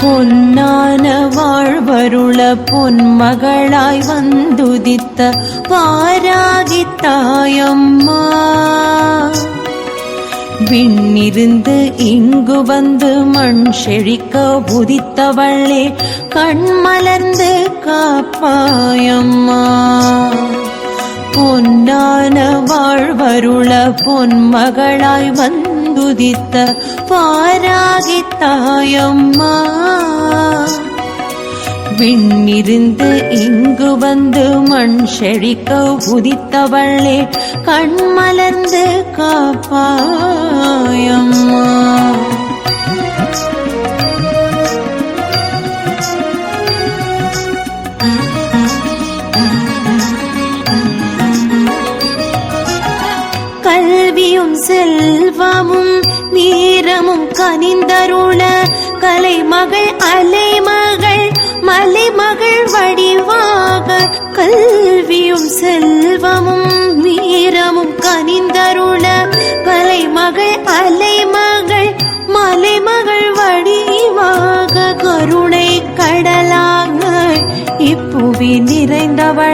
பொன்னான வாழ்வருள பொன்மகளாய் வந்துதித்த பாராகித்தாயம்மா விண்ணிருந்து இங்கு வந்து மண் செழிக்க உதித்தவள்ளே கண்மலர்ந்து காப்பாயம்மா. வாழ்வருள பொன்மகளாய் வந்துதித்த பாராகித்தாயம்மா விண்ணிருந்து இங்கு வந்து மண் செழிக்க உதித்தவளே கண்மலர்ந்து காப்பா கனியும் செல்வமும் வீரமும் கனிந்தருள கலைமகள் அலைமகள் மலைமகள் வடிவாக கல்வியும் செல்வமும் வீரமும் கனிந்தருள கலைமகள் அலைமகள் மலைமகள் வடிவாக கருணை கடலாக இப்புவி நிறைந்தவள்.